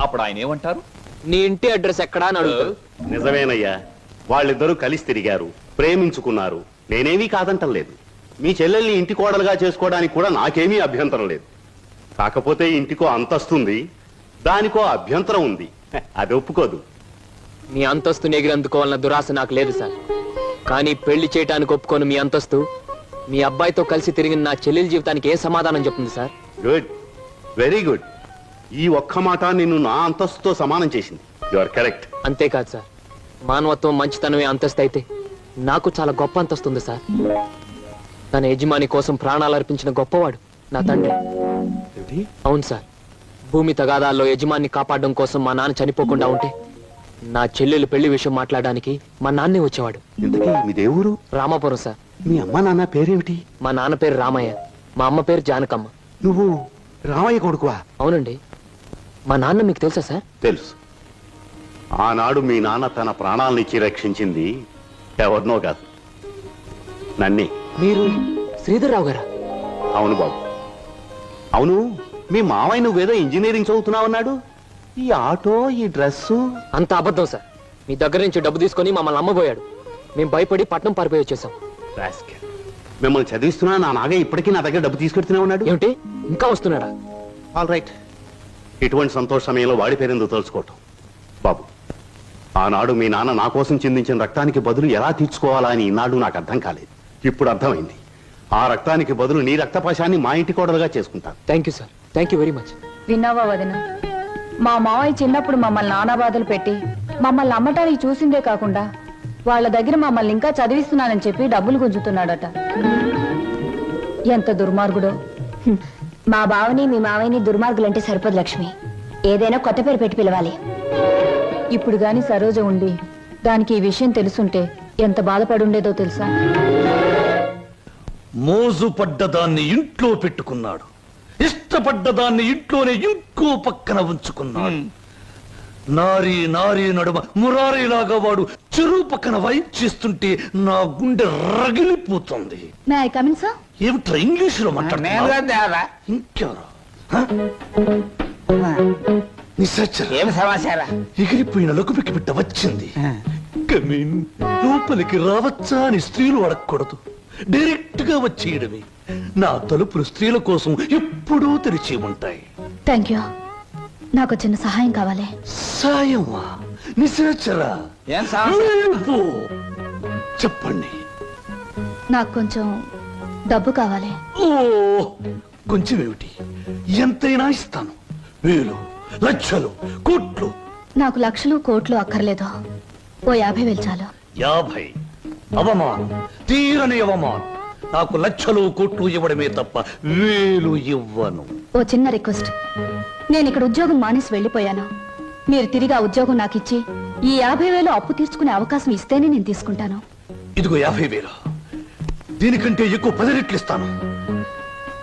అప్పుడు ఆయన ఏమంటారు? నీ ఇంటి అడ్రస్ ఎక్కడా అని అడుగుతారు. నిజమేనయ్యా. వాళ్ళిద్దరూ కలిసి తిరిగారు ప్రేమించుకున్నారు. నేనేమీ కాదంటం లేదు. మీ చెల్లెల్ని ఇంటి కోడలుగా చేసుకోవడానికి కూడా నాకేమీ అభ్యంతరం లేదు. కాకపోతే ఇంటికో అంతస్తుంది దానికో అభ్యంతరం ఉంది. హె, అది ఒప్పుకోదు. మీ అంతస్తుని ఎగిరందుకోవాలన్న దురాశ నాకు లేదు సార్. కానీ పెళ్ళి చేయటానికి ఒప్పుకోను మీ అంతస్తు. మీ అబ్బాయితో కలిసి తిరిగిన నా చెల్లెల జీవితానికి ఏ సమాధానం చెప్తుంది సార్? గుడ్. Very good. ఈ ఒక్క మాట నిన్ను నా అంతస్తుతో సమానం చేసింది. యు ఆర్ కరెక్ట్ అంతేకాదు సార్. మానవత్వం మంచితనమే అంతస్తు అయితే నాకు చాలా గొప్ప అంతస్తు ఉంది సార్. తన యజమాని కోసం ప్రాణాలు అర్పించిన గొప్పవాడు నా తండ్రి. అవును సార్. భూమి తగాదాల్లో యజమాన్ని కాపాడడం కోసం మా నాన్న చనిపోకుండా ఉంటే నా చెల్లెలు పెళ్ళి విషయం మాట్లాడడానికి మా నాన్నే వచ్చేవాడు. ఇంతకీ మీ దేవురు రామాపురం సార్. మీ అమ్మ నాన్న పేరేమిటి? మా నాన్న పేరు రామయ్య. మా అమ్మ పేరు జానకమ్మ. నువ్వు రామయ్య కొడుకువా? అవునండి. మా నాన్న మీకు తెలుసా సార్? తెలుసు. ఆనాడు మీ నాన్న తన ప్రాణాలనిచ్చి రక్షించింది ఎవరినో కాదు. నన్నే. మీరు శ్రీధర్రావు గారా? అవును బాబు. అవును మీ మావయ్య నువ్వేదో ఇంజనీరింగ్ చదువుతున్నావన్నాడు? ఈ ఆటో ఈ డ్రెస్సు? అంత అబద్ధం సార్. మీ దగ్గర నుంచి డబ్బు తీసుకొని మమ్మల్ని అమ్మబోయాడు. మేము భయపడి పట్నం పారిపోయి వచ్చేసాం. మిమ్మల్ని చదివిస్తున్నా నా నాగే ఇప్పటికీ నా దగ్గర డబ్బు తీసుకెడుతూనే ఉన్నాడు? ఏమిటి? ఇంకా వస్తున్నాడా? All right. ఇటువంటి సంతోష సమయంలో వాడి పేరెందుకు తలుచుకోవటం? బాబు ఆనాడు మీ నాన్న నా కోసం చిందించిన రక్తానికి బదులు ఎలా తీర్చుకోవాలా అని ఈనాడు నాకు అర్థం కాలేదు. ఇప్పుడు అర్థమైంది. ఆ రక్తానికి బదులు నీ రక్తపాశాన్ని మా ఇంటి కోడలుగా చేసుకుంటాను. Thank you sir thank you very much విన్నావా వదిన? మా మావయ్య చిన్నప్పుడు మమ్మల్ని నానా బాధలు పెట్టి మమ్మల్ని అమ్మటానికి చూసిందే కాకుండా వాళ్ళ దగ్గర మమ్మల్ని ఇంకా చదివిస్తున్నానని చెప్పి డబ్బులు గుంజుతున్నాడట. ఎంత దుర్మార్గుడో. మా బావని మీ మావయ్యని దుర్మార్గులంటే సరిపోదు లక్ష్మి. ఏదైనా కొత్త పేరు పెట్టి పిలవాలి. ఇప్పుడు గాని సరోజ ఉండి దానికి ఈ విషయం తెలుసుంటే ఎంత బాధపడుండేదో తెలుసా? మోజు పడ్డదాన్ని ఇంట్లో పెట్టుకున్నాడు. ఇష్టపడ్డదాన్ని ఇంట్లోనే ఇంకో పక్కన ఉంచుకున్నాడు. నారి నారి నడుమ మురారీలాగా వాడు చెరువు పక్కన వైప్ చేస్తుంటే నా గుండె రగిలిపోతుంది. May I come in sir ఏమిట్రా ఇంగ్లీషులో మాట్లాడుతున్నా ఇంకెవరు? హ? నిశాచర. ఏం సమాచారం? ఎగిరిపోయిన లకుపికి బిడ్డ వచ్చింది. కమీన్ లోపలికి రావచ్చా అని స్త్రీలు అడగకూడదు. డైరెక్ట్గా వచ్చేయడమే. నా తలుపులు స్త్రీల కోసం ఎప్పుడూ తెరిచి ఉంటాయి. థ్యాంక్ యూ నాకు చిన్న సహాయం కావాలి. సాయమా? నిశాచరా. చెప్పండి. నాకు కొంచెం డబ్బు కావాలి. ఓ కొంచెం ఏమిటి ఎంతైనా ఇస్తాను. వేలు లక్షలు కోట్లు. నాకు లక్షలు కోట్లు అక్కర్లేదు. ఓ యాభై వేలు చాలు. యాభై. అవమానం. తీరని అవమానం. నాకు లక్షలు కోట్లు ఇవ్వడమే తప్ప వేలు ఇవ్వను. ఓ చిన్న రిక్వెస్ట్. నేను ఇక్కడ ఉద్యోగం మానేసి వెళ్ళిపోయాను. మీరు తిరిగి ఆ ఉద్యోగం నాకు ఇచ్చి ఈ యాభై వేలు అప్పు తీర్చుకునే అవకాశం ఇస్తేనే నేను తీసుకుంటాను. ఇదిగో యాభై వేలు. దీనికంటే ఎక్కువ పది రెట్లు ఇస్తాను.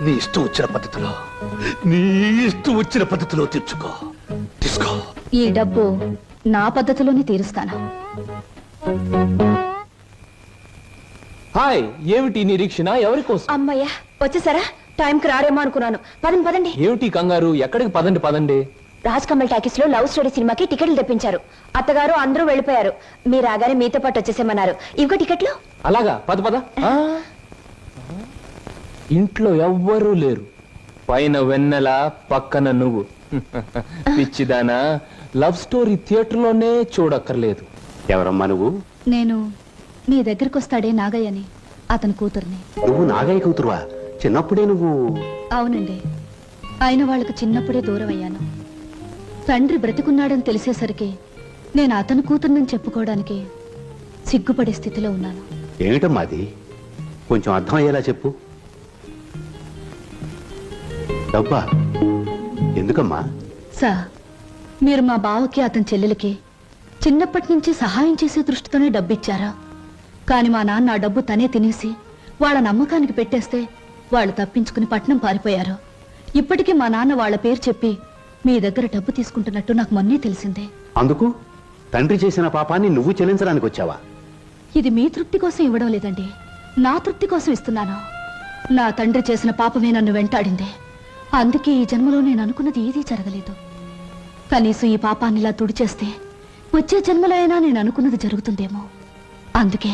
నీ ఇష్టం వచ్చిన పద్ధతిలో నీ ఇష్టం వచ్చిన పద్ధతిలో తీర్చుకో. తీసుకో. ఈ డబ్బు నా పద్ధతిలోనే తీరుస్తాను. హాయ్ ఏమిటి నిరీక్షణ? ఎవరి కోసం? అమ్మయ్యా వచ్చేసారా? టైంకి రారేమో అనుకున్నాను. పదండి పదండి. ఏమిటి కంగారు? ఎక్కడికి పదండి పదండి? రాజ్ కమల్ టాకీస్లో లవ్ స్టోరీ సినిమాకి టికెట్లు తెప్పించారు. అత్తగారు అందరూ వెళ్ళిపోయారు. మీరు రాగానే మీతో పాటు వచ్చేసేమన్నారు. ఇవిగో టికెట్లు? అలాగా? పద పద. ఆ. ఇంట్లో ఎవ్వరూ లేరు. పైన వెన్నెల పక్కన నువ్వు. పిచ్చిదానా లవ్ స్టోరీ థియేటర్లోనే చూడక్కర్లేదు. ఎవరమ్మా నువ్వు? నేను మీ దగ్గరకు వస్తాడే నాగయ్యని అతని కూతుర్ని. నువ్వు నాగయ్య కూతురువా? చిన్నప్పుడే నువ్వు అవునండి. అయిన వాళ్ళకు చిన్నప్పుడే దూరం అయ్యాను తండ్రి బ్రతికున్నాడని తెలిసేసరికి నేను అతని కూతుర్నని చెప్పుకోవడానికి సిగ్గుపడే స్థితిలో ఉన్నాను. ఏమిటమ్మా అది? కొంచెం అర్థం అయ్యేలా చెప్పు. డబ్బా ఎందుకమ్మా? సార్ మీరు మా బావకి అతని చెల్లెలకి చిన్నప్పటి నుంచి సహాయం చేసే దృష్టితోనే డబ్బు ఇచ్చారా కానీ మా నాన్న ఆ డబ్బు తనే తినేసి వాళ్ళ నమ్మకానికి పెట్టేస్తే వాళ్ళు తప్పించుకుని పట్నం పారిపోయారు. ఇప్పటికీ మా నాన్న వాళ్ళ పేరు చెప్పి మీ దగ్గర డబ్బు తీసుకుంటున్నట్టు నాకు మొన్నే తెలిసిందే. అందుకు? తండ్రి చేసిన పాపాన్ని నువ్వు చెల్లించడానికి వచ్చావా? ఇది మీ తృప్తి కోసం ఇవ్వడం లేదండి. నా తృప్తి కోసం ఇస్తున్నాను. నా తండ్రి చేసిన పాపమే నన్ను వెంటాడింది. అందుకే ఈ జన్మలో నేను అనుకున్నది ఏదీ జరగలేదు. కనీసం ఈ పాపాన్ని ఇలా తుడిచేస్తే వచ్చే జన్మలో అయినా నేను అనుకున్నది జరుగుతుందేమో. అందుకే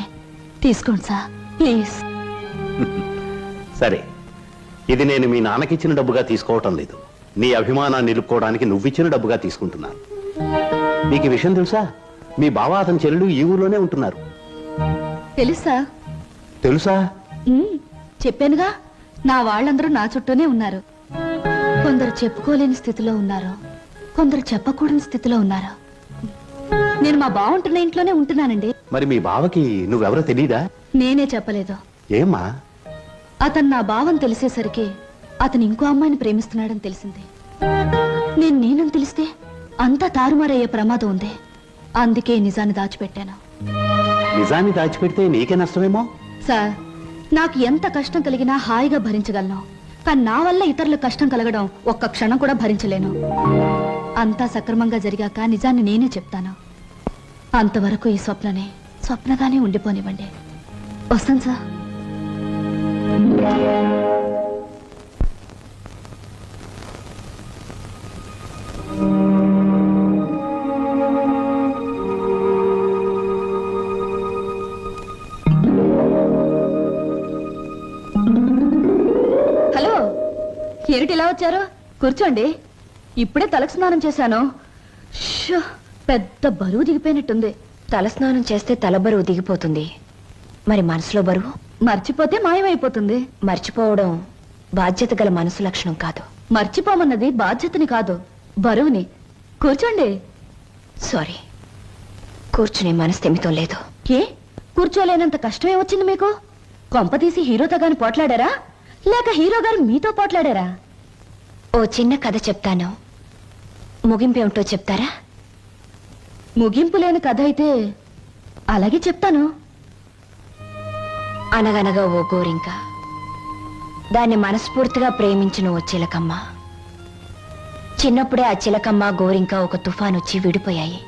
తీసుకోండి సార్ ప్లీజ్. సరే. ఇది నేను మీ నాన్నకిచ్చిన డబ్బుగా తీసుకోవటం లేదు. నీ అభిమానాన్ని నిలుపుకోవడానికి నువ్విచ్చిన డబ్బుగా తీసుకుంటున్నాను. నీకు ఈ విషయం తెలుసా? మీ బావ అతని చెల్లెలు ఈ ఊర్లోనే ఉంటున్నారు. తెలుసా? తెలుసా? ఉమ్, చెప్పానుగా నా వాళ్ళందరూ నా చుట్టూనే ఉన్నారు. కొందరు చెప్పుకోలేని స్థితిలో ఉన్నారు. కొందరు చెప్పకూడని స్థితిలో ఉన్నారు. నేను మా బాగుంటున్న ఇంట్లోనే ఉంటున్నానండి. మరి మీ బావకి నువ్వెవరో తెలీదా? నేనే చెప్పలేదు. ఏమ్మా? అతను నా భావం తెలిసేసరికి అతను ఇంకో అమ్మాయిని ప్రేమిస్తున్నాడని తెలిసింది. నేను నేనని తెలిస్తే అంతా తారుమారయ్యే ప్రమాదం ఉంది. అందుకే నిజాన్ని దాచిపెట్టాను. నిజాన్ని దాచిపెడితే నీకే నష్టమేమో? సార్ నాకు ఎంత కష్టం కలిగినా హాయిగా భరించగలను. కానీ నా వల్ల ఇతరులకు కష్టం కలగడం ఒక్క క్షణం కూడా భరించలేను. అంతా సక్రమంగా జరిగాక నిజాన్ని నేనే చెప్తాను. అంతవరకు ఈ స్వప్ననే స్వప్నగానే ఉండిపోనివ్వండి. వస్తాను సార్. కూర్చోండి. ఇప్పుడే తలకు స్నానం చేశాను. షో, పెద్ద బరువు దిగిపోయినట్టుంది. తలస్నానం చేస్తే తల బరువు దిగిపోతుంది. మరి మనసులో బరువు? మర్చిపోతే మాయమైపోతుంది. మర్చిపోవడం బాధ్యత గల మనసు లక్షణం కాదు. మర్చిపోమన్నది బాధ్యతని కాదు. బరువుని. కూర్చోండి. సారీ. కూర్చునే మనస్థిమితం లేదు. ఏ? కూర్చోలేనంత కష్టమే వచ్చింది మీకు? కొంపతీసి హీరోతో గాని పోట్లాడారా? లేక హీరో గారు మీతో పోట్లాడారా? ఓ చిన్న కథ చెప్తాను. ముగింపు ఏమిటో చెప్తారా? ముగింపు లేని కథ అయితే అలాగే చెప్తాను. అనగనగా ఓ గోరింక దాన్ని మనస్ఫూర్తిగా ప్రేమించిన ఓ చిలకమ్మ. చిన్నప్పుడే ఆ చిలకమ్మ గోరింక ఒక తుఫాన్ వచ్చి విడిపోయాయి.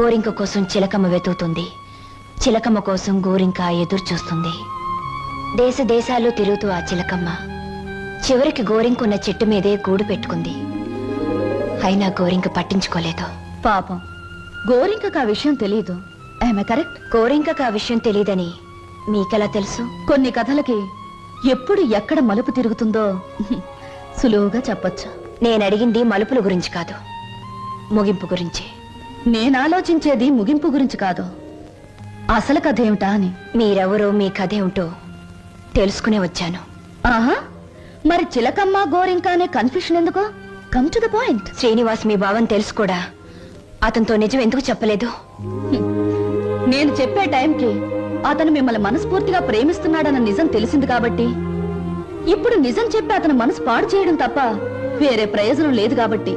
గోరింక కోసం చిలకమ్మ వెతుకుతుంది. చిలకమ్మ కోసం గోరింక ఎదురు చూస్తుంది దేశ దేశాలు తిరుగుతూ ఆ చిలకమ్మ చివరికి గోరింకున్న చెట్టు మీదే గూడు పెట్టుకుంది. అయినా గోరింక పట్టించుకోలేదు. పాపం. గోరింకకు ఆ విషయం తెలియదు ఆమె కరెక్ట్? గోరింకకు ఆ విషయం తెలియదని మీకెలా తెలుసు? కొన్ని కథలకి ఎప్పుడు ఎక్కడ మలుపు తిరుగుతుందో సులువుగా చెప్పొచ్చు. నేను అడిగింది మలుపుల గురించి కాదు. ముగింపు గురించి. నేను ఆలోచించేది ముగింపు గురించి కాదు. అసలు కథ ఏమిటా అని. మీరెవరో మీ కథ ఏమిటో తెలుసుకునే వచ్చాను. ఆహా! మరి చిలకమ్మ గోరింక అనే కన్ఫ్యూషన్ ఎందుకు? Come to the point Srinivas మీ భావం తెలుసు కూడా. అతనితో నిజం ఎందుకు చెప్పలేదు? నేను చెప్పే టైంకి అతను మిమ్మల్ని మనస్ఫూర్తిగా ప్రేమిస్తున్నాడన్న నిజం తెలిసింది కాబట్టి ఇప్పుడు నిజం చెప్పి అతను మనసు పాడు చేయడం తప్ప వేరే ప్రయోజనం లేదు కాబట్టి.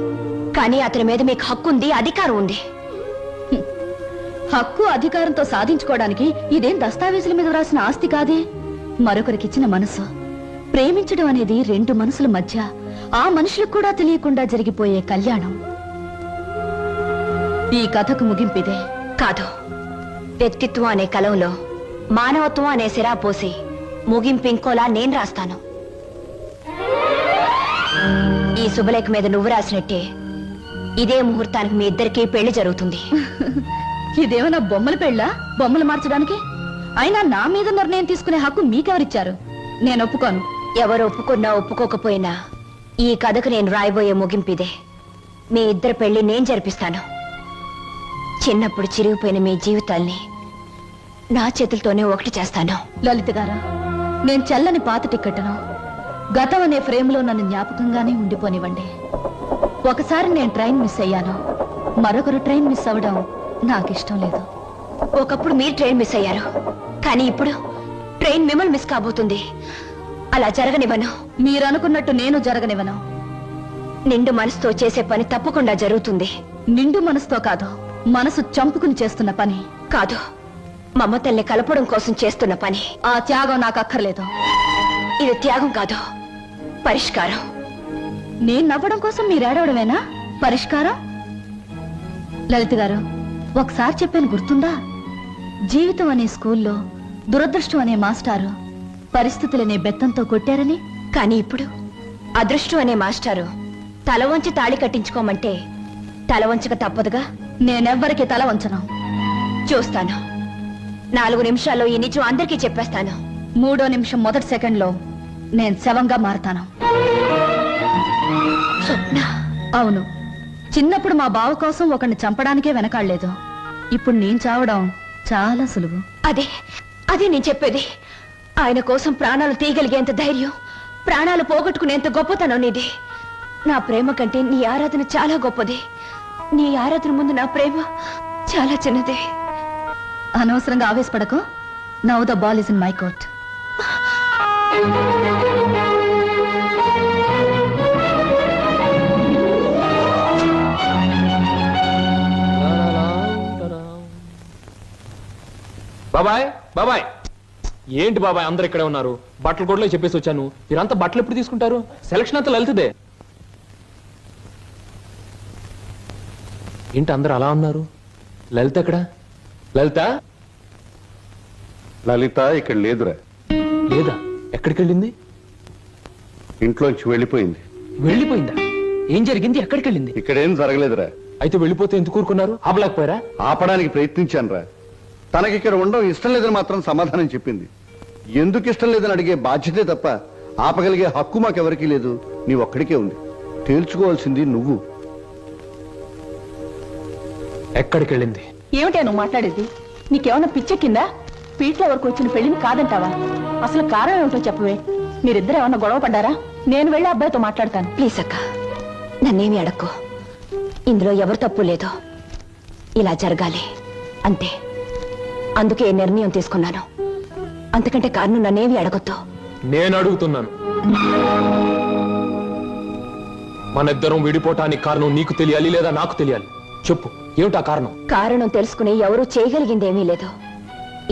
కానీ అతని మీద మీకు హక్కు ఉంది అధికారం ఉంది. హక్కు అధికారంతో సాధించుకోవడానికి ఇదేం దస్తావేజుల మీద రాసిన ఆస్తి కాదే? మరొకరికిచ్చిన మనసు. ప్రేమించడం అనేది రెండు మనసుల మధ్య ఆ మనుషులకు కూడా తెలియకుండా జరిగిపోయే కళ్యాణం. ఈ కథకు ముగింపిదే. కాదు. వ్యక్తిత్వం అనే కలంలో మానవత్వం అనే సిరా పోసి ముగింపు ఇంకోలా నేను రాస్తాను. ఈ శుభలేఖ మీద నువ్వు రాసినట్టే ఇదే ముహూర్తానికి మీ ఇద్దరికీ పెళ్ళి జరుగుతుంది. ఇదేమైనా బొమ్మల పెళ్ళా? బొమ్మలు మార్చడానికి? అయినా నా మీద నిర్ణయం తీసుకునే హక్కు మీకెవరిచ్చారు? నేను ఒప్పుకోను. ఎవరు ఒప్పుకున్నా ఒప్పుకోకపోయినా ఈ కథకు నేను రాయబోయే ముగింపిదే. మీ ఇద్దరు పెళ్ళి నేను జరిపిస్తాను. చిన్నప్పుడు చిరిగిపోయిన మీ జీవితాల్ని నా చేతులతోనే ఒకటి చేస్తాను. లలిత గారా నేను చెల్లని పాత టిక్కెట్ను గతం అనే ఫ్రేమ్లో నన్ను జ్ఞాపకంగానే ఉండిపోనివ్వండి. ఒకసారి నేను ట్రైన్ మిస్ అయ్యాను. మరొకరు ట్రైన్ మిస్ అవ్వడం నాకు ఇష్టం లేదు. ఒకప్పుడు మీరు ట్రైన్ మిస్ అయ్యారు. కానీ ఇప్పుడు ట్రైన్ మిమ్మల్ని మిస్ కాబోతుంది. అలా జరగనివ్వను. మీరు అనుకున్నట్టు నేను జరగనివ్వను. నిండు మనసుతో చేసే పని తప్పకుండా జరుగుతుంది. నిండు మనసుతో కాదు మనసు చంపుకుని చేస్తున్న పని. కాదు మమతల్ని కలపడం కోసం చేస్తున్న పని. ఆ త్యాగం నాకు అక్కర్లేదు. ఇది త్యాగం కాదు పరిష్కారం. నేను నవ్వడం కోసం మీరు ఏడవడమేనా? పరిష్కారం? లలిత గారు ఒకసారి చెప్పాను గుర్తుందా? జీవితం అనే స్కూల్లో దురదృష్టం అనే మాస్టారు పరిస్థితులనే బెత్తంతో కొట్టారని? కానీ ఇప్పుడు అదృష్టం అనే మాస్టారు తల వంచి తాళి కట్టించుకోమంటే తల వంచక తప్పదుగా? నేనెవ్వరికి తల వంచను. చూస్తాను. నాలుగు నిమిషాల్లో ఈ నిజం అందరికీ చెప్పేస్తాను. మూడో నిమిషం మొదటి సెకండ్లో నేను శవంగా మారతాను. అవును. చిన్నప్పుడు మా బావ కోసం ఒకరిని చంపడానికే వెనకాడలేదు. ఇప్పుడు నేను చావడం చాలా సులువు. అదే అదే నేను చెప్పేది. ఆయన కోసం ప్రాణాలు తీయగలిగేంత ధైర్యం ప్రాణాలు పోగొట్టుకునేంత గొప్పతనం నీది. నా ప్రేమ కంటే నీ ఆరాధన చాలా గొప్పది. నీ ఆరాధన ముందు నా ప్రేమ చాలా చిన్నది. అనవసరంగా ఆవేశపడకు. Now the ball is in my court బాబాయ్ బాబాయ్. ఏంటి బాబాయ్ అందరు ఇక్కడే ఉన్నారు? బట్టలు కూడా చెప్పేసి వచ్చాను. మీరంతా బట్టలు ఎప్పుడు తీసుకుంటారు? సెలక్షన్ అంతా లలితదే. ఏంటి అందరు అలా ఉన్నారు? లలిత ఎక్కడ? లలిత? లలిత ఇక్కడ లేదురా. లేదా? ఎక్కడికి వెళ్ళింది ఇంట్లోంచి వెళ్ళిపోయింది. వెళ్ళిపోయిందా? ఏం జరిగింది? ఎక్కడికి వెళ్ళింది ఇక్కడేం జరగలేదురా. అయితే వెళ్ళిపోతే ఎందుకు కూరుకున్నారు ఆపలేకపోయారా? ఆపడానికి ప్రయత్నించానురా. తనకి ఇక్కడ ఉండడం ఇష్టం లేదని మాత్రం సమాధానం చెప్పింది. ఎందుకు ఇష్టం లేదని అడిగే బాధ్యతే తప్ప ఆపగలిగే హక్కు మాకెవరికీ లేదు. నీ ఒక్కడికే ఉంది. తేల్చుకోవాల్సింది నువ్వు. ఎక్కడికి వెళ్ళింది ఏమిటే నువ్వు మాట్లాడేది? నీకేమన్నా పిచ్చెక్కిందా? పీట్ల వరకు వచ్చిన పెళ్ళిని కాదంటావా? అసలు కారణం ఏమిటో చెప్పవే. మీరిద్దరు ఏమన్నా గొడవ పడ్డారా? నేను వెళ్ళి అబ్బాయితో మాట్లాడతాను. ప్లీజ్ అక్క నన్నేమి అడక్కు. ఇందులో ఎవరు తప్పు లేదు ఇలా జరగాలి. అంతే. అందుకే ఈ నిర్ణయం తీసుకున్నాను. అంతకంటే కారణం నన్నేమి అడగొద్దు. నేను అడుగుతున్నాను. మన ఇద్దరం విడిపోవటానికి కారణం నీకు తెలియాలి లేదా నాకు తెలియాలి? చెప్పు ఏమిటా కారణం? కారణం తెలుసుకుని ఎవరూ చేయగలిగిందేమీ లేదు.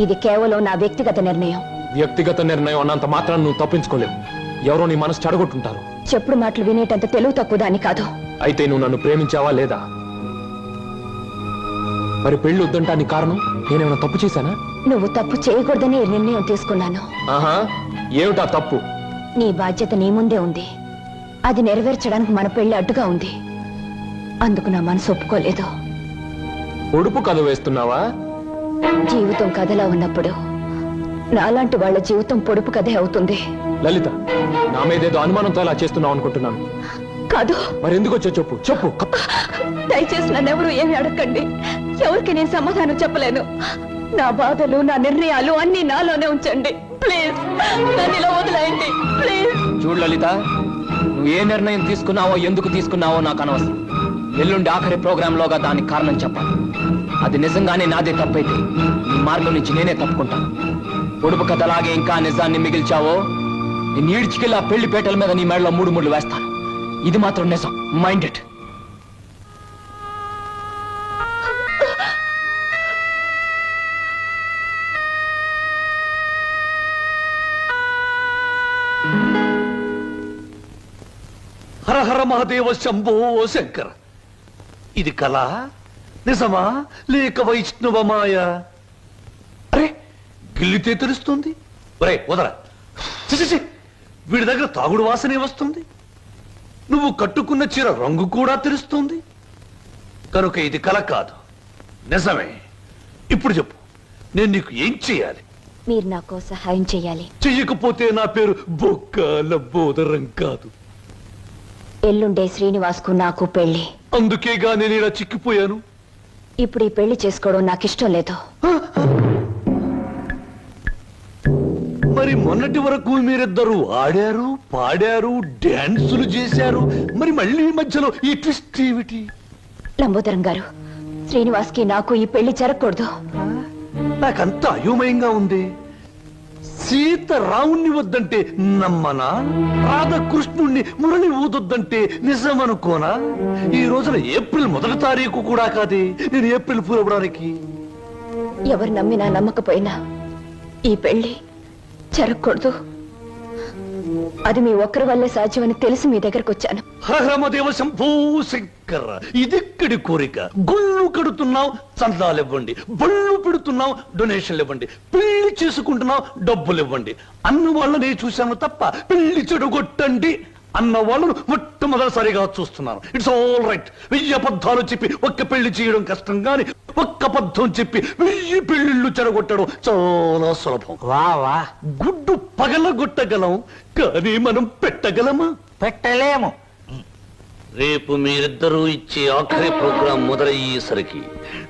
ఇది కేవలం నా వ్యక్తిగత నిర్ణయం. వ్యక్తిగత నిర్ణయం అన్నంత మాత్రం నువ్వు తప్పించుకోలేవు. ఎవరో నీ మనసు చెడగొట్టుంటారు. చెప్పుడు మాటలు వినేటంత తెలుగు తక్కువ దాన్ని కాదు. అయితే నువ్వు నన్ను ప్రేమించావా లేదా? మరి పెళ్ళి వద్దంటానికి కారణం నేనేమైనా తప్పు చేశానా? నువ్వు తప్పు చేయకూడదని ఈ నిర్ణయం తీసుకున్నాను. ఆహా ఏమిటా తప్పు? నీ బాధ్యత నీ ముందే ఉంది. అది నెరవేర్చడానికి మన పెళ్ళి అడ్డుగా ఉంది. అందుకు నా మనసు ఒప్పుకోలేదు. ఒడుపు కథ వేస్తున్నావా? జీవితం కథలా ఉన్నప్పుడు నాలాంటి వాళ్ళ జీవితం పొడుపు కథే అవుతుంది. లలిత నా మీదేదో అనుమానంతో అలా చేస్తున్నావు అనుకుంటున్నాను. కాదు. మరి ఎందుకు వచ్చో చెప్పు చెప్పు దయచేసి నన్నెవరూ ఏమి అడగండి ఎవరికి నేను సమాధానం చెప్పలేను. నా బాధలు నా నిర్ణయాలు అన్ని నాలోనే ఉంచండి. ప్లీజ్ నన్ను ఇలా వదిలేయండి. ప్లీజ్. చూడు లలిత నువ్వు ఏ నిర్ణయం తీసుకున్నావో ఎందుకు తీసుకున్నావో నాకు అనవసరం. ఎల్లుండి ఆఖరి ప్రోగ్రామ్ లోగా దానికి కారణం చెప్పాలి. అది నిజంగానే నాదే తప్పైతే నీ మార్గం నుంచి నేనే తప్పుకుంటాను. పొడుపు కథలాగే ఇంకా నిజాన్ని మిగిల్చావో నేను ఈడ్చికెళ్ళి ఆ పెళ్ళి పేటల మీద నీ మెడలో మూడు మూడు వేస్తాను. ఇది మాత్రం నిజం. మైండెడ్ మహాదేవ శంభో శంకర. ఇది కళ? నిజమా? లేక వైష్ణవ మాయ అరే గిల్లితే తెలుస్తుంది. ఒరే వదరా. వీడి దగ్గర తాగుడు వాసనే వస్తుంది. నువ్వు కట్టుకున్న చీర రంగు కూడా తెలుస్తుంది. కనుక ఇది కల కాదు. నిజమే. ఇప్పుడు చెప్పు. నేను నీకు ఏం చేయాలి మీరు నాకు సహాయం చేయాలి చెయ్యకపోతే నా పేరు బొక్కల బోదరం కాదు. ఎల్లుండే శ్రీనివాస్కు నాకు పెళ్ళి అందుకేగా నేను ఇలా చిక్కిపోయాను? ఇప్పుడు ఈ పెళ్ళి చేసుకోవడం నాకు ఇష్టం లేదు. మరి మొన్నటి వరకు మీరిద్దరు ఆడారు పాడారు డాన్సులు చేశారు. మరి మళ్ళీ మధ్యలో ఈ ట్విస్ట్ ఏమిటి? లంబోదరం గారు శ్రీనివాస్కి నాకు ఈ పెళ్ళి జరగకూడదు. నాకంత అయోమయంగా ఉంది. సీత రావుణ్ణి వద్దంటే నమ్మనా? రాధకృష్ణుణ్ణి మురళి ఊదొద్దంటే నిజమనుకోనా? ఈ రోజున ఏప్రిల్ మొదటి తారీఖు కూడా కాదే. నేను ఏప్రిల్ పూలవడానికి ఎవరు నమ్మినా నమ్మకపోయినా ఈ పెళ్ళి జరగకూడదు. అది మీ ఒక్కరి వల్లే సాధ్యమని తెలిసి మీ దగ్గరకు వచ్చాను. హరమదేవ శంకర ఇదిక్కడి కోరిక. గుళ్ళు కడుతున్నావు చందాలు ఇవ్వండి బళ్ళు పెడుతున్నావు డొనేషన్లు ఇవ్వండి పెళ్ళి చేసుకుంటున్నావు డబ్బులు ఇవ్వండి అన్న వాళ్ళని చూశాను తప్ప పెళ్ళి చెడగొట్టండి. అన్న వాళ్ళను మొట్టమొదటిసారిగా చూస్తున్నాను ఇట్స్ ఆల్ రైట్ వెయ్యి అబద్ధాలు చెప్పి ఒక్క పెళ్ళి చేయడం కష్టం గాని ఒక్క అబద్ధం చెప్పి వెయ్యి పెళ్ళిళ్ళు చెడగొట్టడం చాలా సులభం. వా వా. గుడ్డు పగలగొట్టగలం కానీ మనం పెట్టగలమా? పెట్టలేము. రేపు మీరిద్దరూ ఇచ్చే ఆఖరి ప్రోగ్రాం మొదలయ్యేసరికి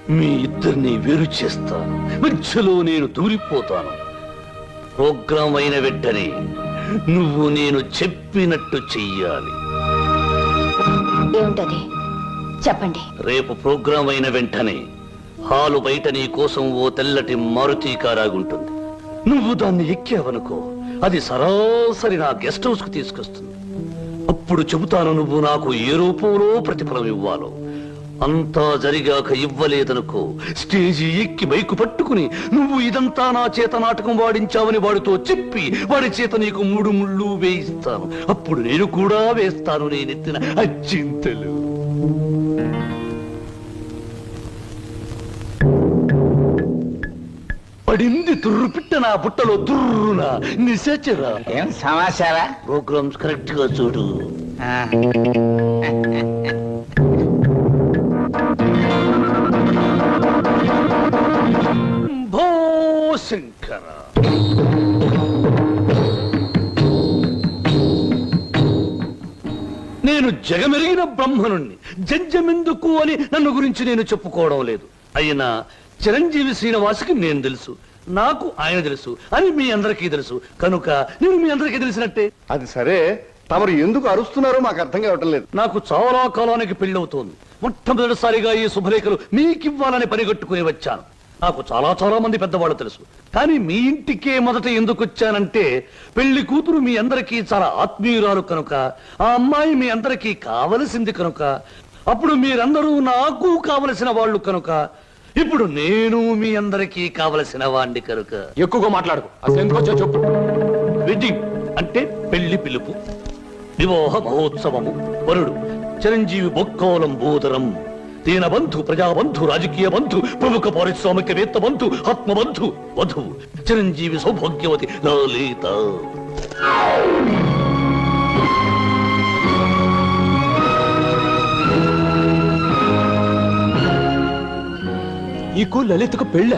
మీ ఇద్దరిని వేరు చేస్తాను మధ్యలో నేను దూరిపోతాను. ప్రోగ్రాం అయిన వెంటనే నువ్వు నేను చెప్పినట్టు చెయ్యాలి. ఏమిటది? చెప్పండి. రేపు ప్రోగ్రాం అయిన వెంటనే హాలు బయట నీ కోసం ఓ తెల్లటి మారుతి కారాగుంటుంది నువ్వు దాన్ని ఎక్కావనుకో అది సరాసరి నా గెస్ట్ హౌస్కు తీసుకొస్తుంది. అప్పుడు చెబుతాను నువ్వు నాకు ఏ రూపంలో ప్రతిఫలం ఇవ్వాలో. అంతా జరిగాక ఇవ్వలేదనుకో స్టేజి ఎక్కి బైకు పట్టుకుని నువ్వు ఇదంతా నా చేత నాటకం వాడించావని వాడితో చెప్పి వాడి చేత నీకు మూడు ముళ్ళు వేయిస్తాను. అప్పుడు నేను కూడా వేస్తాను నేనెత్తిన అచ్చింతలు. పడింది తుర్రు పిట్ట నా పుట్టలో తుర్రున నిశాచరా. ఏం సమాచారా? ప్రోగ్రామ్స్ కరెక్ట్గా చూడు శంకర నేను జగమెరిగిన బ్రహ్మనుణ్ణి జంజమెందుకు అని నన్ను గురించి నేను చెప్పుకోవడం లేదు. అయినా చిరంజీవి శ్రీనివాసుకి నేను తెలుసు నాకు ఆయన తెలుసు అని మీ అందరికీ తెలుసు. కనుక నేను మీ అందరికీ తెలిసినట్టే. అది సరే తమరు ఎందుకు అరుస్తున్నారో మాకు అర్థం కావటం లేదు. నాకు చాలా కాలానికి పెళ్ళవుతోంది. మొట్టమొదటిసారిగా ఈ శుభలేఖలు మీకివ్వాలని పనిగట్టుకుని వచ్చాను. నాకు చాలా చాలా మంది పెద్దవాళ్ళు తెలుసు. కానీ మీ ఇంటికే మొదట ఎందుకు వచ్చానంటే పెళ్ళి కూతురు మీ అందరికీ చాలా ఆత్మీయురాలు కనుక ఆ అమ్మాయి మీ అందరికీ కావలసింది కనుక అప్పుడు మీరందరూ నాకు కావలసిన వాళ్ళు కనుక ఇప్పుడు నేను మీ అందరికీ కావలసిన వాణ్ణి కనుక. ఎక్కువగా మాట్లాడుకో. అసలు ఎందుకు వచ్చావు చెప్పు. వెడ్డింగ్ అంటే పెళ్ళి పిలుపు వివాహ మహోత్సవము వరుడు చిరంజీవి బొక్కోలం బోదరం దీన బంధు ప్రజాబంధు రాజకీయ బంధు ప్రముఖ పారిశ్రామికవేత్త బంధు ఆత్మబంధు వధువు చిరంజీవి సౌభాగ్యవతి లలిత నీకు లలితకు పెళ్ళ?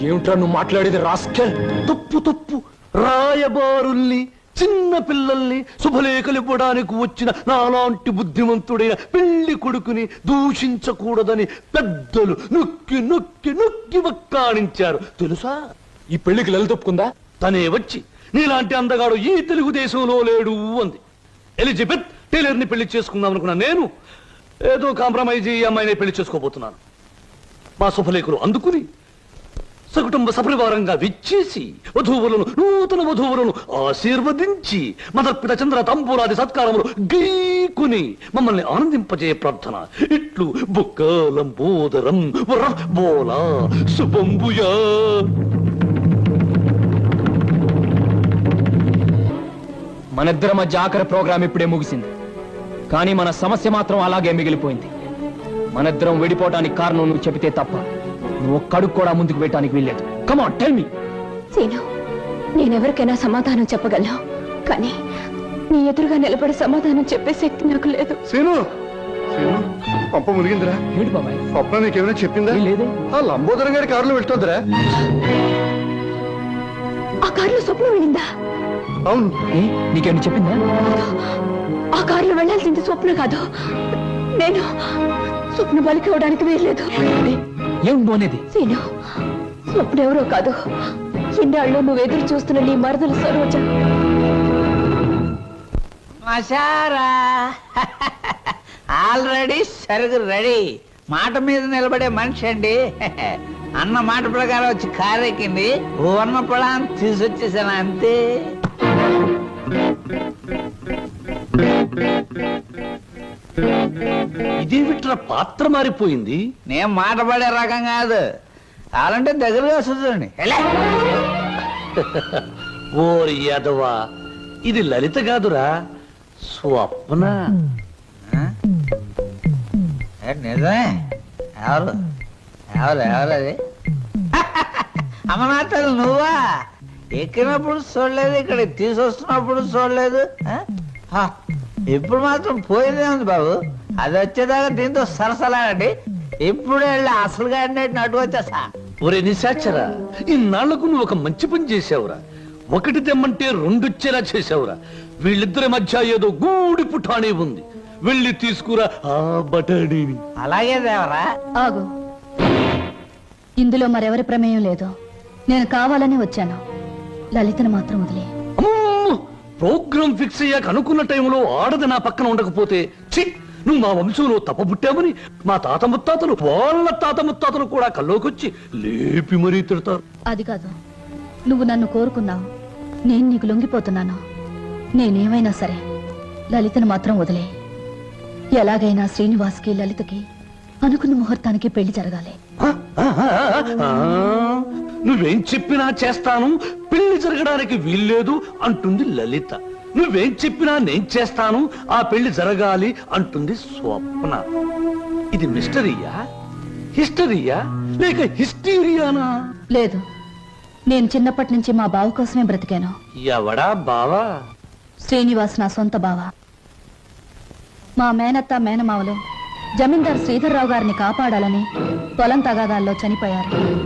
ఏమిట్రా నువ్వు మాట్లాడేది రాస్కెల్? తప్పు తప్పు. రాయబారుల్ని చిన్న పిల్లల్ని శుభలేఖలు ఇవ్వడానికి వచ్చిన నాలాంటి బుద్ధిమంతుడైన పెళ్ళి కొడుకుని దూషించకూడదని పెద్దలు నొక్కి నొక్కి నొక్కి వక్కాణించారు. తెలుసా? ఈ పెళ్ళికి లలిత ఒప్పుకుందా? తనే వచ్చి నీలాంటి అందగాడు ఈ తెలుగుదేశంలో లేడు అంది. ఎలిజబెత్ టైలర్ని పెళ్ళి చేసుకుందాం అనుకున్నా నేను ఏదో కాంప్రమైజ్ ఈ అమ్మాయిని పెళ్ళి చేసుకోబోతున్నాను. మా శుభలేఖలు అందుకుని సకుటుంబ సపరివారంగా విచ్చేసి వధువులను నూతన వధువులను ఆశీర్వదించి మదర్పిత చంద్ర తంబూరాది సత్కారములు గీకుని మమ్మల్ని ఆనందింపజే ప్రార్థన. ఇట్లు బుక్కలం బోదరం బోలా శుభంబుయా. మనిద్దరి మధ్య ఆఖరి ప్రోగ్రాం ఇప్పుడే ముగిసింది. కానీ మన సమస్య మాత్రం అలాగే మిగిలిపోయింది. మనిద్దరం విడిపోవడానికి కారణం నువ్వు చెబితే తప్ప. నువ్వు ఒక్కడుగు కూడా ముందుకు పెట్టడానికి వీల్లేదు. Come on tell me Seenu నేనెవరికైనా సమాధానం చెప్పగలను. కానీ నీ ఎదురుగా నిలబడి సమాధానం చెప్పే శక్తి నాకు లేదు. సీను సీను పంప మునిగిందిరా. ఏంటి బాబాయ్? స్వప్న నీకేమైనా చెప్పిందా? లేదే. ఆ లంబోదరం గారి కారులో వెళ్తుందిరా. ఆ కారులో స్వప్నం వెళ్ళిందా? అవును. ఏ నీకేమైనా చెప్పిందా? ఆ కారులో వెళ్ళాల్సింది స్వప్న కాదు. నేను స్వప్న బలికి ఇవ్వడానికి వీల్లేదు. ఏం నువ్వు అనేది సీను స్వప్న ఎవరో కాదు. ఇన్నాళ్ళు నువ్వు ఎదురు చూస్తున్న నీ మరదలు సరోజ. మసారా ఆల్రెడీ సరుగు రెడీ. మాట మీద నిలబడే మనిషి అండి. అన్న మాట ప్రకారం వచ్చి కారెక్కింది ఊర్ణ పొలాన్ని తీసుకొచ్చేసాను అంతే. ఇదేమిట్రా పాత్ర మారిపోయింది? నేను మాట పడే రకం కాదు. అలాంటే దగ్గరగా వస్తుంది ఓరి యాదవా ఇది లలిత కాదురా స్వప్న. నిజమే. ఎవరు? ఎవరు ఎవరు అది? అమనాథలు నువ్వా? ఎక్కినప్పుడు చూడలేదు ఇక్కడ తీసుకొస్తున్నప్పుడు చూడలేదు ఇప్పుడు మాత్రం పోయిందే ఉంది బాబు. అది వచ్చేదాకా దీంతో సరసలాడండి. ఇప్పుడు వెళ్ళి అసలుగా అన్నట్టు అటు వచ్చేసా ఒరే నిశాచరా ఇన్నాళ్ళకు నువ్వు ఒక మంచి పని చేసావురా ఒకటి తెమ్మంటే రెండొచ్చేలా చేసావురా వీళ్ళిద్దరి మధ్య ఏదో గూడి పుఠాణి ఉంది. వెళ్ళి తీసుకురా ఆ బటానీని అలాగే దేవరా. ఆగు. ఇందులో మరెవరి ప్రమేయం లేదు. నేను కావాలని వచ్చాను. లలితను మాత్రం వదిలే! ప్రోగ్రామ్ ఫిక్స్ అయ్యాక అనుకున్న టైంలో ఆడది నా పక్కన ఉండకపోతే చి నువ్వు మా వంశంలో తప్పబుట్టామని మా తాత ముత్తాతలు వాళ్ళ తాత ముత్తాతలు కూడా కల్లోకొచ్చి లేపి మరీ తిడతారు. అది కాదు. నువ్వు నన్ను కోరుకున్నావు నేను నీకు లొంగిపోతున్నాను. నేనేమైనా సరే లలితను మాత్రం వదిలే. ఎలాగైనా శ్రీనివాస్కి లలితకి అనుకున్న ముహూర్తానికి పెళ్ళి జరగాలి. నువ్వేం చెప్పినా చేస్తాను పెళ్ళి జరగడానికి వీల్లేదు అంటుంది లలిత. నువ్వేం చెప్పినా నేను చేస్తాను ఆ పెళ్ళి జరగాలి అంటుంది స్వప్న. ఇది మిస్టరీయా? హిస్టరీయా? లేక హిస్టీరియానా? లేదు. నేను చిన్నప్పటి నుంచి మా బావ కోసమే బ్రతికాను. ఎవడా బావా? శ్రీనివాస్ నా సొంత బావ. మా మేనత్త మేనమావలు జమీందార్ శ్రీధర్రావు గారిని కాపాడాలని పొలం తగాదాల్లో చనిపోయారు.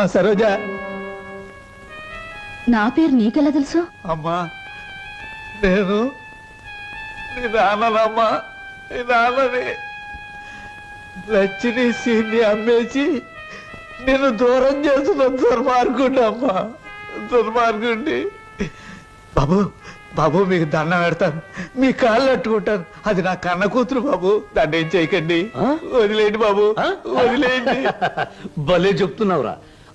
అమ్మా సరోజ. నా పేరు నీకెలా తెలుసు? అమ్మా నేను నీ నాన్ననమ్మా. నీ నాన్నని లచ్చిని సీన్ని అమ్మేసి నేను దూరం చేసిన దుర్మార్గుండి అమ్మా. దుర్మార్గుండి బాబు బాబు మీకు దండం పెడతాను. మీ కాళ్ళు అట్టుకుంటాను. అది నా కన్న కూతురు బాబు. దాన్ని ఏం చేయకండి? వదిలేయండి బాబు? వదిలేయండి. భలే చెప్తున్నావురా.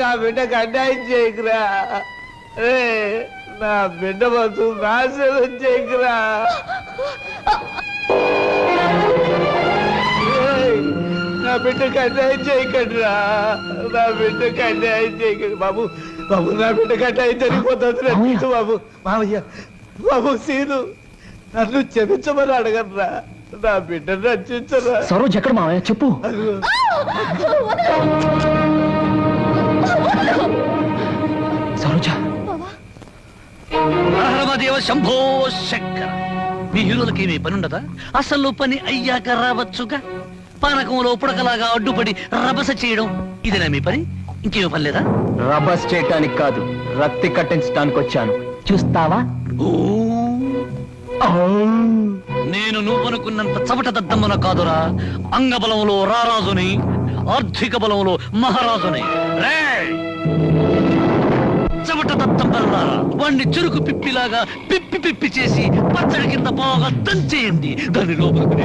నా బిడ్డకు అన్యాయం చేయకురా. రే నా బిడ్డ బతు నాశనం చేయకురా. నా బిడ్డకు అన్యాయం చేయకండి రా నా బిడ్డకు అన్యాయం చేయకండి. బాబు బాబు నా బిడ్డ గట్ట అయితే జరిగిపోతుంది బాబు. మామయ్య బాబు సీను. నన్ను క్షమించమని అడగరా నా బిడ్డను రక్షించరా. సరోజ్ ఎక్కడ మావయ్య? చెప్పు. అదిగో. సరోజ. దేవ శంభో శంకర. మీ హీరోలకి ఏమీ పని ఉండదా అసలు పని అయ్యాక రావచ్చుగా? పానకంలో పుడకలాగా అడ్డుపడి రభస చేయడం ఇదేనా మీ పని? ఇంకేమీ పని లేదా? రబస్ చేయటానికి కాదు రక్తి కట్టించడానికి వచ్చాను చూస్తావా? ఓ నేను నువ్వనుకున్నంత చవట దద్దమ్మన కాదురా. అంగబలంలో రారాజుని ఆర్థిక బలంలో మహారాజుని. రే! చవట దద్దమ్మల్లారా వాణ్ణి చురుకు పిప్పిలాగా పిప్పి పిప్పి చేసి పచ్చడి కింద బాగా దంచేయండి. దాని లోపలికి